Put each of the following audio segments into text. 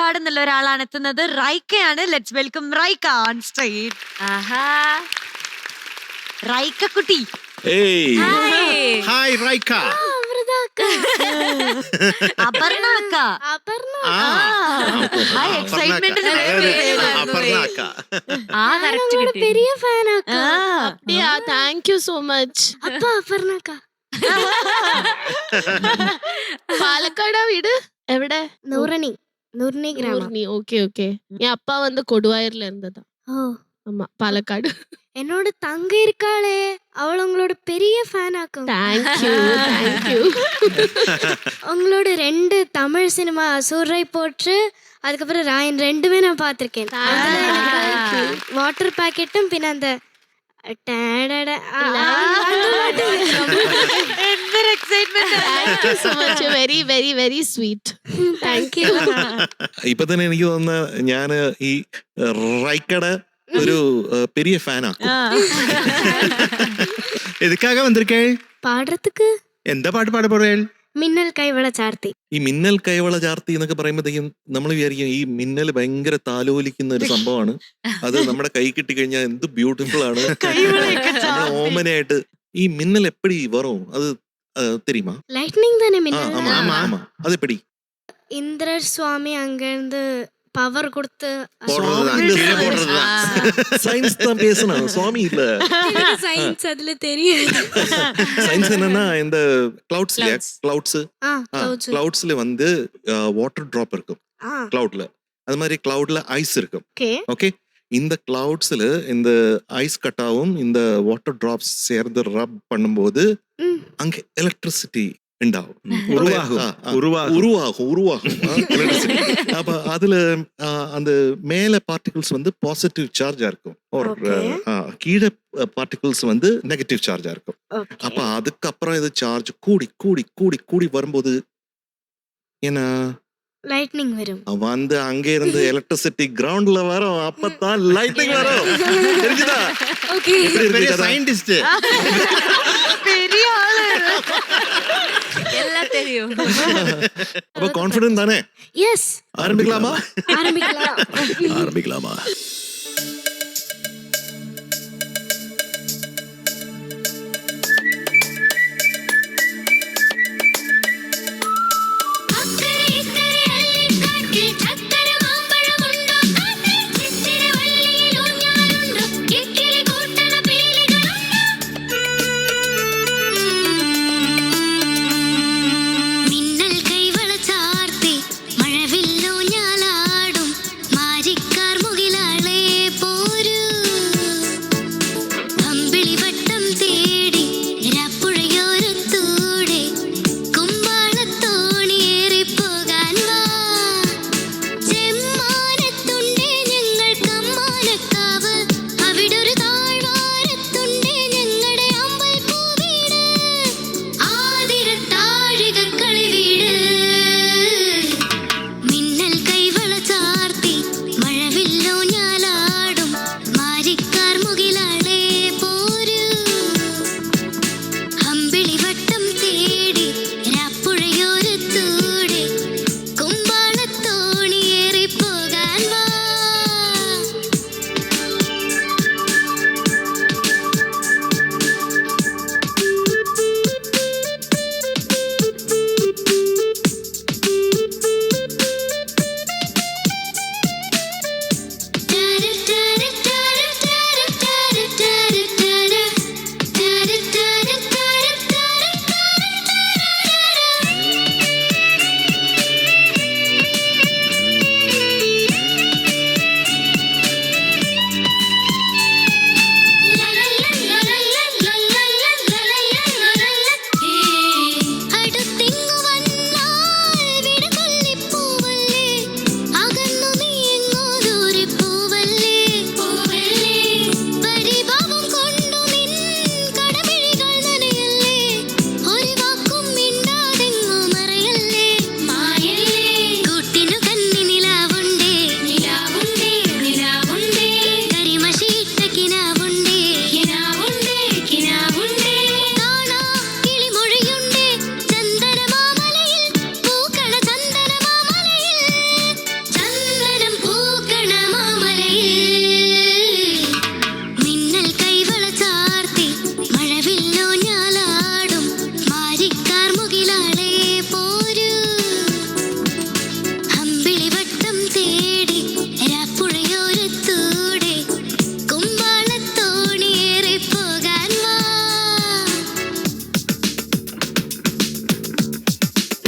പാലക്കാട് നിന്നുള്ള ഒരാളാണ് എത്തുന്നത് റൈക്കയാണ് let's welcome Raika on stage ആഹാ റൈക്ക കുട്ടി ഏയ് ഹായ്. ഹായ് റൈക്ക അപർണ അക്ക അപർണ ആ ആ എക്സൈറ്റ്മെന്റിന് അപർണ അക്ക ആ കറക്റ്റ് உங்களோட കിട്ടി பெரிய ஃபேன் அக்கா அப்படியா தேங்க்யூ so மச் அப்பா അപർണക്ക പാലക്കാടാ വീട് എവിടെ നൂറണി Nurani okay okay. என் அப்பா வந்து கொடுவாயூர்ல இருந்ததா ஆமா பாலக்காடு. என்னோட தங்கை இருக்காளே. அவள் உங்களோட பெரிய ஃபேன் ஆக்கும். உங்களோட ரெண்டு தமிழ் சினிமா சூர்ரை போட்டு அதுக்கப்புறம் ராயன் ரெண்டுமே நான் பார்த்துருக்கேன். வாட்டர் பாக்கெட்டும் பின்ன அந்த ഇപ്പൊ തന്നെ എനിക്ക് തോന്നുന്ന ഞാൻ ഈ റൈക്കട ഒരു പെരിയ ഫാനാക്കും. എതിക്കാകെ വന്നിരിക്കേ പാടത്തുക്ക്. എന്താ പാട്ട് പാട് പോഴേൾ മിന്നൽ കൈവള ചാർത്തി. ഈ മിന്നൽ കൈവള ചാർത്തി എന്നൊക്കെ പറയുമ്പോഴത്തേക്കും നമ്മൾ വിചാരിക്കും ഈ മിന്നൽ ഭയങ്കര താലോലിക്കുന്ന ഒരു സംഭവമാണ്. അത് നമ്മുടെ കൈ കിട്ടി കഴിഞ്ഞാൽ എന്ത് ബ്യൂട്ടിഫുൾ ആണ്. ഓമനായിട്ട് ഈ മിന്നൽ എപ്പോഴും വറും അത് தெரியுமா? லைட்னிங் தானே ஆ, மின்னல்? ஆமா ஆமா ஆமா. அது எப்படி? இந்திரர் சுவாமி அங்கிருந்து பவர் கொடுத்து போடுறதுதான், கீழே போடுறதுதான். சயின்ஸ் தான். பேசணும் சுவாமி இல்ல. சயின்ஸ் அதுல தெரியாது. சயின்ஸ் என்னன்னா இந்த கிளவுட்ஸ் இல்லையா? Clouds. கிளவுட்ஸ் ஆ clouds. கிளவுட்ஸ்ல வந்து வாட்டர் டிராப் இருக்கும். ஆ. கிளவுட்ல அது மாதிரி கிளவுட்ல ஐஸ் இருக்கும். ஓகே. ஓகே? இந்த கிளவுட்ஸ்ல இந்த ஐஸ் கட்டாவும் இந்த வாட்டர் டிராப்ஸ் சேர்ந்து ரப் பண்ணும்போது அங்க எலக்ட்ரிசிட்டி ഉണ്ടാവും உருவாகும். ஆ, ஆ. உருவாகும். உருவாகும் உருவாகும் ஆ, electricity. அப்ப அதுல ஆ, அந்த மேல பார்ட்டிகிள்ஸ் வந்து பாசிட்டிவ் சார்ஜா இருக்கும் ஒரு Okay. கீழே பார்ட்டிகிள்ஸ் வந்து நெகட்டிவ் சார்ஜா இருக்கும் அப்ப ஓகே அதுக்கப்புறம் இது சார்ஜ் கூடி கூடி கூடி கூடி வரும்போது என்ன லைட்னிங் வரும் வந்து அங்க இருந்து எலக்ட்ரிசிட்டி கிரவுண்ட்ல வரும் அப்பதான் லைட்டிங் வரும் தெரிஞ்சுதா ஓகே எப்படி இருக்கு பெரிய கதை? சயின்டிஸ்ட் எல்லாம் தெரியும். அப்ப கான்ஃபிடன்ட் தானே? எஸ் ஆரம்பிக்கலாமா. ஆரம்பிக்கலாமா?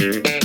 Mm-hmm.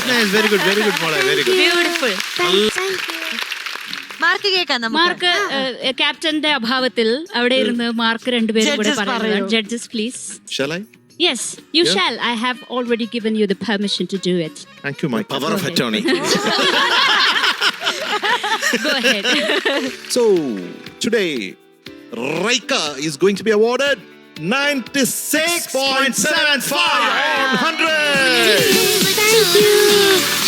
Nice nice very good very good മോളെ വെരി ഗുഡ് ബ്യൂട്ടിഫുൾ മാർക്ക് കേൾക്കാം നമുക്ക്. മാർക്ക് ക്യാപ്റ്റന്റെ അഭാവത്തിൽ അവിടെ ഇരുന്ന് മാർക്ക് രണ്ടുപേരും കൂടെ Judges പറയുന്നത് പറയൂ. Judges please Shall I? Yes you Yeah. Shall I have already given you the permission to do it Thank you, Mike. Power of attorney go ahead So today, Raika is going to be awarded. 96.75 on 100. Thank you.